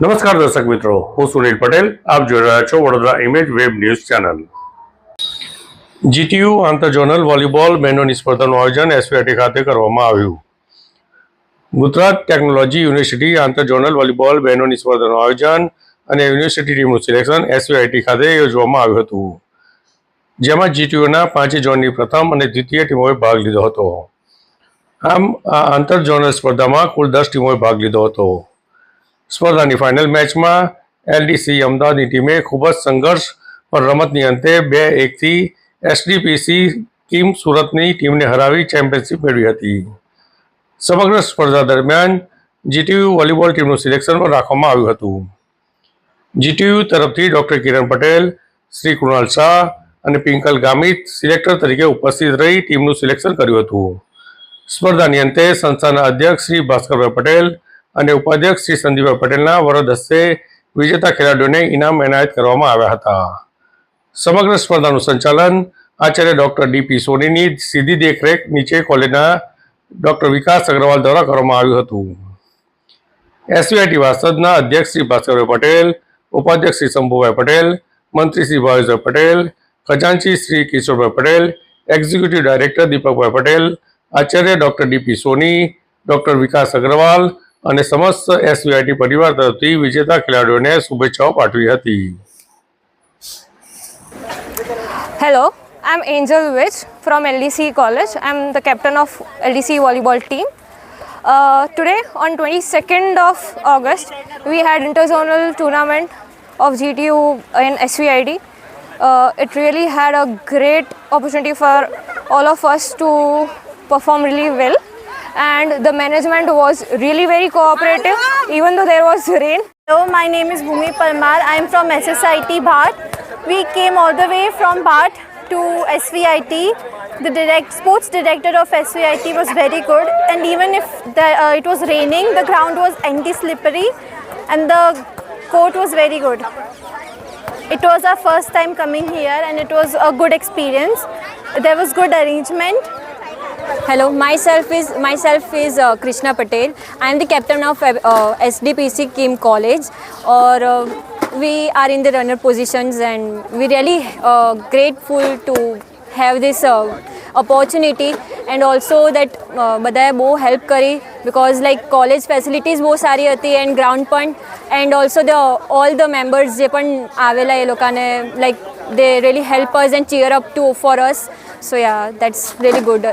નમસ્કાર દર્શક મિત્રો, હું સુનિલ પટેલ. આપ જોઈ રહ્યા છો Vadodara image web news channel. GTU આંતરઝોનલ volleyball બહેનોની સ્પર્ધાનું આયોજન એસવીઆઈટી ખાતે કરવામાં આવ્યું. ગુજરાત ટેકનોલોજી યુનિવર્સિટી આંતરઝોનલ વોલીબોલ બહેનોની સ્પર્ધાનું આયોજન અને યુનિવર્સિટી ટીમનું સિલેક્શન એસવીઆઈટી ખાતે યોજવામાં આવ્યું હતું. જેમાં જીટીયુના પાંચે ઝોનની પ્રથમ અને દ્વિતીય ટીમોએ ભાગ લીધો હતો. આમ, આ આંતર ઝોનલ સ્પર્ધામાં કુલ દસ ટીમોએ ભાગ લીધો હતો. સ્પર્ધાની ફાઇનલ મેચમાં એલડીસી અમદાવાદની ટીમે ખૂબ જ સંઘર્ષ પર રમતની અંતે બે એકથી એસડીપીસી ટીમ સુરતની ટીમને હરાવી ચેમ્પિયનશિપ મેળવી હતી. સમગ્ર સ્પર્ધા દરમિયાન જીટીયુ વોલીબોલ ટીમનું સિલેક્શન પણ રાખવામાં આવ્યું હતું. જીટીયુ તરફથી ડૉક્ટર કિરણ પટેલ, શ્રી કૃણાલ શાહ અને પિંકલ ગામિત સિલેક્ટર તરીકે ઉપસ્થિત રહી ટીમનું સિલેક્શન કર્યું હતું. સ્પર્ધાની અંતે સંસ્થાના અધ્યક્ષ શ્રી ભાસ્કરભાઈ પટેલ અને ઉપાધ્યક્ષ શ્રી સંદીપભાઈ પટેલના વરદ હસ્તે વિજેતા ખેલાડીઓને ઇનામ એનાયત કરવામાં આવ્યા હતા. સમગ્ર સ્પર્ધાનું સંચાલન આચાર્ય ડોક્ટર ડીપી સોનીની સીધી દેખરેખ નીચે કોલેજના ડોક્ટર વિકાસ અગ્રવાલ દ્વારા કરવામાં આવ્યું હતું. એસવીઆઈટી વાસદના અધ્યક્ષ શ્રી ભાસ્કરભાઈ પટેલ, ઉપાધ્યક્ષ શ્રી શંભુભાઈ પટેલ, મંત્રી શ્રી ભાવેશભાઈ પટેલ, ખજાનચી Shri Kishorbhai Patel, executive director Deepakbhai Patel, Acharya doctor DP Soni, doctor Vikas Agrawal અને સમસ્ત એસવીઆઈટી પરિવાર તરફથી વિજેતા ખેલાડીઓને શુભેચ્છાઓ પાઠવી હતી Hello, I'm Angel Witch from LDC College. I'm the captain of LDC volleyball team. Uh, today, on 22nd of August, we had interzonal tournament of GTU in SVID. Uh, it really had a great opportunity for all of us to perform really well, and the management was really very cooperative, even though there was rain. Hello, my name is Bhumi Palmar. I am from SSIT Bhat. We came all the way from Bhat to SVIT. The direct sports director of SVIT was very good, and even if the, uh, it was raining, the ground was anti-slippery, and the court was very good. It was our first time coming here, and it was a good experience. There was good arrangement. Hello, myself is myself is uh, Krishna Patel. I am the captain of uh, SDPC Kim College, or uh, we are in the runner positions, and we really uh, grateful to have this uh, opportunity, and also that uh, બધાએ બહુ help કરી because like college facilities બહુ સારી હતી and ground પણ and also the all the members જે પણ આવેલા એ લોકોને like they really help us and cheer up to for us so yeah that's really good